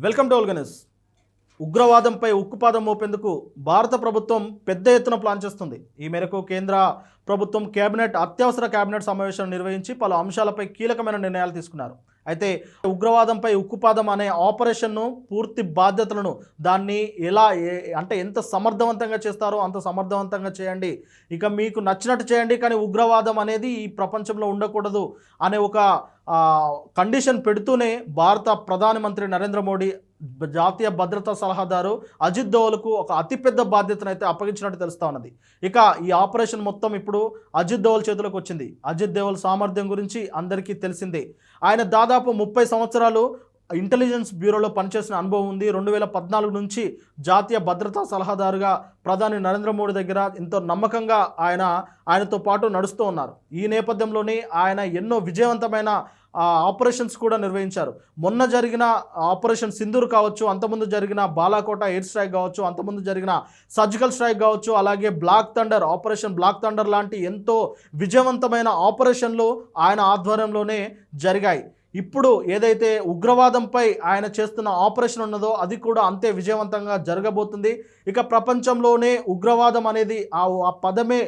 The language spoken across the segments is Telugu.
వెల్కమ్ టు ఆల్గనస్ ఉగ్రవాదంపై ఉక్కుపాదం మోపేందుకు భారత ప్రభుత్వం పెద్ద ఎత్తున ప్లాన్ చేస్తుంది. ఈ మేరకు కేంద్ర ప్రభుత్వం కేబినెట్ అత్యవసర కేబినెట్ సమావేశం నిర్వహించి పలు అంశాలపై కీలకమైన నిర్ణయాలు తీసుకున్నారు. అయితే ఉగ్రవాదంపై ఉక్కుపాదం అనే ఆపరేషన్ను పూర్తి బాధ్యతలను దాన్ని ఎలా అంటే ఎంత సమర్థవంతంగా చేస్తారో అంత సమర్థవంతంగా చేయండి. ఇక మీకు నచ్చినట్టు చేయండి కానీ ఉగ్రవాదం అనేది ఈ ప్రపంచంలో ఉండకూడదు అనే ఒక కండిషన్ పెడుతూనే భారత ప్రధానమంత్రి నరేంద్ర మోడీ జాతీయ భద్రతా సలహాదారు అజిత్ దోవల్కు ఒక అతిపెద్ద బాధ్యతను అయితే అప్పగించినట్టు తెలుస్తా ఉన్నది. ఇక ఈ ఆపరేషన్ మొత్తం ఇప్పుడు అజిత్ దోవల్ చేతిలోకి వచ్చింది. అజిత్ దోవల్ సామర్థ్యం గురించి అందరికీ తెలిసిందే. ఆయన దాదాపు ముప్పై సంవత్సరాలు ఇంటెలిజెన్స్ బ్యూరోలో పనిచేసిన అనుభవం ఉంది. రెండు వేల పద్నాలుగు నుంచి జాతీయ భద్రతా సలహాదారుగా ప్రధాని నరేంద్ర మోడీ దగ్గర ఎంతో నమ్మకంగా ఆయన ఆయనతో పాటు నడుస్తూ ఉన్నారు. ఈ నేపథ్యంలోనే ఆయన ఎన్నో విజయవంతమైన ఆపరేషన్స్ కూడా నిర్వహించారు. మొన్న జరిగిన ఆపరేషన్ సింధూర్ కావచ్చు అంతకుముందు జరిగిన బాలాకోట ఎయిర్ స్ట్రైక్ కావచ్చు అంతకుముందు జరిగిన సర్జికల్ స్ట్రైక్ కావచ్చు అలాగే black thunder operation black thunder లాంటి ఎంతో విజయవంతమైన ఆపరేషన్లు ఆయన ఆధ్వర్యంలోనే జరిగాయి. ఇప్పుడు ఏదైతే ఉగ్రవాదంపై ఆయన చేస్తున్న ఆపరేషన్ ఉన్నదో అది కూడా అంతే విజయవంతంగా జరగబోతుంది. ఇక ప్రపంచంలోనే ఉగ్రవాదం అనేది ఆ పదమే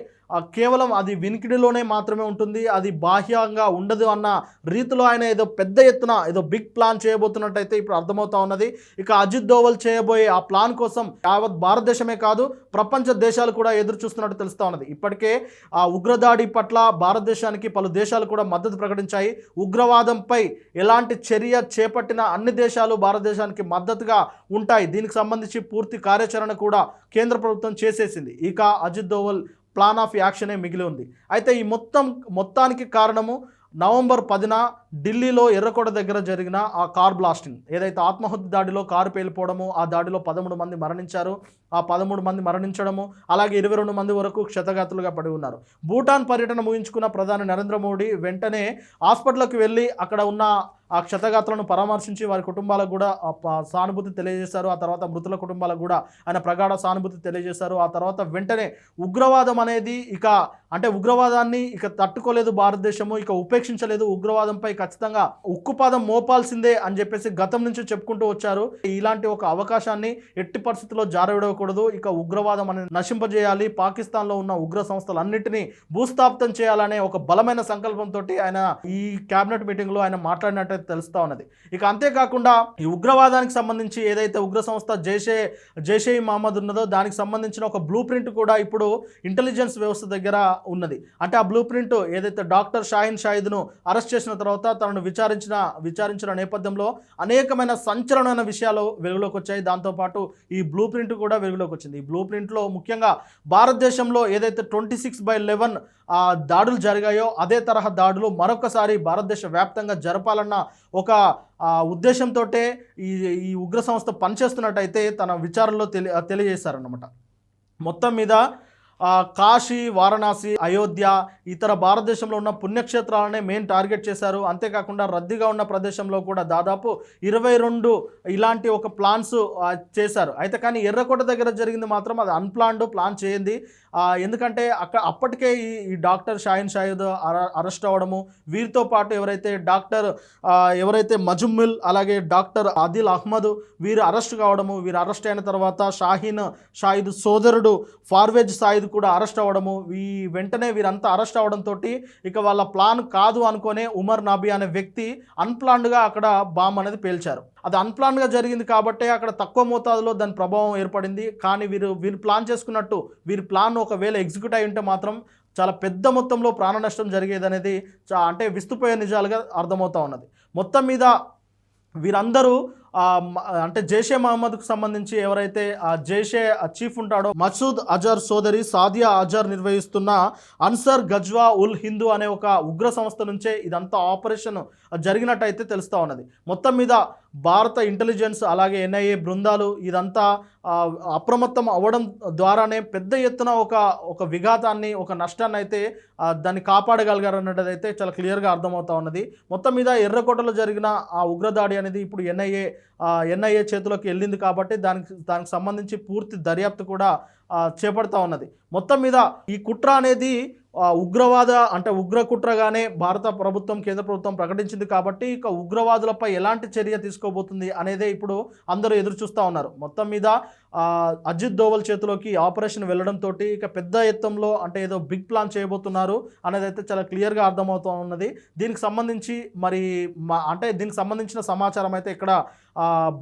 కేవలం అది వినికిడిలోనే మాత్రమే ఉంటుంది అది బాహ్యంగా ఉండదు అన్న రీతిలో ఆయన ఏదో పెద్ద ఎత్తున ఏదో బిగ్ ప్లాన్ చేయబోతున్నట్టయితే ఇప్పుడు అర్థమవుతా ఉన్నది. ఇక అజిత్ దోవల్ చేయబోయే ఆ ప్లాన్ కోసం యావత్ భారతదేశమే కాదు ప్రపంచ దేశాలు కూడా ఎదురు చూస్తున్నట్టు తెలుస్తూ ఉన్నది. ఇప్పటికే ఆ ఉగ్రదాడి పట్ల భారతదేశానికి పలు దేశాలు కూడా మద్దతు ప్రకటించాయి. ఉగ్రవాదంపై ఎలాంటి చర్య చేపట్టిన అన్ని దేశాలు భారతదేశానికి మద్దతుగా ఉంటాయి. దీనికి సంబంధించి పూర్తి కార్యాచరణ కూడా కేంద్ర ప్రభుత్వం చేసేసింది. ఇక అజిత్ దోవల్ ప్లాన్ ఆఫ్ యాక్షనే మిగిలి ఉంది. అయితే ఈ మొత్తం మొత్తానికి కారణము నవంబర్ పదిన ఢిల్లీలో ఎర్రకోట దగ్గర జరిగిన ఆ కార్ బ్లాస్టింగ్ ఏదైతే ఆత్మహత్య దాడిలో కారు పేలిపోవడము ఆ దాడిలో పదమూడు మంది మరణించారు. ఆ పదమూడు మంది మరణించడము అలాగే ఇరవై రెండు మంది వరకు క్షతగాతులుగా పడి ఉన్నారు. భూటాన్ పర్యటన ముగించుకున్న ప్రధాని నరేంద్ర మోడీ వెంటనే హాస్పిటల్కి వెళ్ళి అక్కడ ఉన్న ఆ క్షతగాత్రులను పరామర్శించి వారి కుటుంబాలకు కూడా సానుభూతి తెలియజేశారు. ఆ తర్వాత మృతుల కుటుంబాలకు కూడా ఆయన ప్రగాఢ సానుభూతి తెలియజేశారు. ఆ తర్వాత వెంటనే ఉగ్రవాదం అనేది ఇక అంటే ఉగ్రవాదాన్ని ఇక తట్టుకోలేదు భారతదేశము ఇక ఉపేక్షించలేదు. ఉగ్రవాదంపై ఖచ్చితంగా ఉక్కుపాదం మోపాల్సిందే అని చెప్పేసి గతం నుంచి చెప్పుకుంటూ వచ్చారు. ఇలాంటి ఒక అవకాశాన్ని ఎట్టి పరిస్థితుల్లో జారవిడకూడదు ఇక ఉగ్రవాదం అనేది నశింపజేయాలి. పాకిస్తాన్లో ఉన్న ఉగ్ర సంస్థలన్నింటినీ భూస్థాపితం చేయాలనే ఒక బలమైన సంకల్పంతో ఆయన ఈ కేబినెట్ మీటింగ్లో ఆయన మాట్లాడినట్టు తెలుస్తా ఉన్నది. ఇక అంతేకాకుండా ఈ ఉగ్రవాదానికి సంబంధించి ఏదైతే ఉగ్ర సంస్థ జైషే జైషే మహమ్మద్ ఉన్నదో దానికి సంబంధించిన ఒక బ్లూ ప్రింట్ కూడా ఇప్పుడు ఇంటెలిజెన్స్ వ్యవస్థ దగ్గర ఉన్నది. అంటే ఆ బ్లూ ప్రింట్ ఏదైతే డాక్టర్ షాహిన్ షాహిద్ను అరెస్ట్ చేసిన తర్వాత తనను విచారించిన విచారించిన నేపథ్యంలో అనేకమైన సంచలనమైన విషయాలు వెలుగులోకి వచ్చాయి. దాంతోపాటు ఈ బ్లూ ప్రింట్ కూడా వెలుగులోకి వచ్చింది. ఈ బ్లూ ప్రింట్లో ముఖ్యంగా భారతదేశంలో ఏదైతే ట్వంటీ సిక్స్ బై లెవెన్ దాడులు జరిగాయో అదే తరహా దాడులు మరొకసారి భారతదేశ వ్యాప్తంగా జరపాలన్న ఒక ఉద్దేశంతో ఈ ఈ ఉగ్ర సంస్థ పనిచేస్తున్నట్టయితే తన విచారణలో తెలి తెలియజేశారన్నమాట. మొత్తం మీద కాశీ వారణాసి అయోధ్య ఇతర భారతదేశంలో ఉన్న పుణ్యక్షేత్రాలనే మెయిన్ టార్గెట్ చేశారు. అంతేకాకుండా రద్దీగా ఉన్న ప్రదేశంలో కూడా దాదాపు ఇరవై రెండు ఇలాంటి ఒక ప్లాన్స్ చేశారు. అయితే కానీ ఎర్రకోట దగ్గర జరిగింది మాత్రం అది అన్ప్లాన్డ్ ప్లాన్ చేయింది ఎందుకంటే అక్కడ అప్పటికే ఈ డాక్టర్ షాయిన్ షాయిద్ అర- అరెస్ట్ అవ్వడము వీరితో పాటు ఎవరైతే డాక్టర్ ఎవరైతే మజుమ్మిల్ అలాగే డాక్టర్ ఆదిల్ అహ్మద్ వీరు అరెస్ట్ కావడము వీరు అరెస్ట్ అయిన తర్వాత షాహీన్ షాయిద్ సోదరుడు ఫార్వేజ్ సాయిద్ కూడా అరెస్ట్ అవ్వడము. ఈ వెంటనే వీరంతా అరెస్ట్ అవడంతో ఇక వాళ్ళ ప్లాన్ కాదు అనుకునే ఉమర్ నాబీ అనే వ్యక్తి అన్ప్లాన్డ్గా అక్కడ బాంబ్ అనేది పేల్చారు. అది అన్ప్లాన్గా జరిగింది కాబట్టి అక్కడ తక్కువ మోతాదులో దాని ప్రభావం ఏర్పడింది. కానీ వీరు వీరు ప్లాన్ చేసుకున్నట్టు వీరి ప్లాన్ ఒకవేళ ఎగ్జిక్యూట్ అయి ఉంటే మాత్రం చాలా పెద్ద మొత్తంలో ప్రాణ నష్టం జరిగేది అనేది చా అంటే విస్తుపోయే నిజాలుగా అర్థమవుతా ఉన్నది. మొత్తం మీద వీరందరూ అంటే జైషే మహమ్మద్కు సంబంధించి ఎవరైతే ఆ జైషే చీఫ్ ఉంటాడో మసూద్ అజర్ సోదరి సాదియా అజర్ నిర్వహిస్తున్న అన్సర్ గజ్వా ఉల్ హిందూ అనే ఒక ఉగ్ర సంస్థ నుంచే ఇదంతా ఆపరేషన్ జరిగినట్టయితే తెలుస్తూ ఉన్నది. మొత్తం మీద భారత ఇంటెలిజెన్స్ అలాగే ఎన్ఐఏ బృందాలు ఇదంతా అప్రమత్తం అవ్వడం ద్వారానే పెద్ద ఎత్తున ఒక ఒక విఘాతాన్ని ఒక నష్టాన్ని అయితే దాన్ని కాపాడగలిగారు అన్నట్టయితే చాలా క్లియర్గా అర్థమవుతా ఉన్నది. మొత్తం మీద ఎర్రకోటలో జరిగిన ఆ ఉగ్రదాడి అనేది ఇప్పుడు ఎన్ఐఏ ఎన్ఐఏ చేతిలోకి వెళ్ళింది కాబట్టి దానికి దానికి సంబంధించి పూర్తి దర్యాప్తు కూడా చేపడతా ఉన్నది. మొత్తం మీద ఈ కుట్ర అనేది ఉగ్రవాద అంటే ఉగ్ర కుట్రగానే భారత ప్రభుత్వం కేంద్ర ప్రభుత్వం ప్రకటించింది కాబట్టి ఇక ఉగ్రవాదులపై ఎలాంటి చర్య తీసుకోబోతుంది అనేదే ఇప్పుడు అందరూ ఎదురు చూస్తూ ఉన్నారు. మొత్తం మీద అజిత్ దోవల్ చేతిలోకి ఆపరేషన్ వెళ్ళడంతో ఇక పెద్ద ఎత్తంలో అంటే ఏదో బిగ్ ప్లాన్ చేయబోతున్నారు అనేది అయితే చాలా క్లియర్గా అర్థమవుతూ ఉన్నది. దీనికి సంబంధించి మరి అంటే దీనికి సంబంధించిన సమాచారం అయితే ఇక్కడ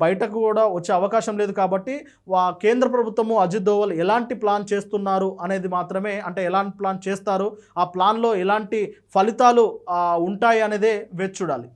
బయటకు కూడా వచ్చే అవకాశం లేదు కాబట్టి వా కేంద్ర ప్రభుత్వము అజిత్ దోవల్ ఎలాంటి ప్లాన్ చేస్తున్నారు అనేది మాత్రమే అంటే ఎలాంటి ప్లాన్ చేస్తారు ఆ ప్లాన్లో ఎలాంటి ఫలితాలు ఉంటాయి అనేదే వేచి చూడాలి.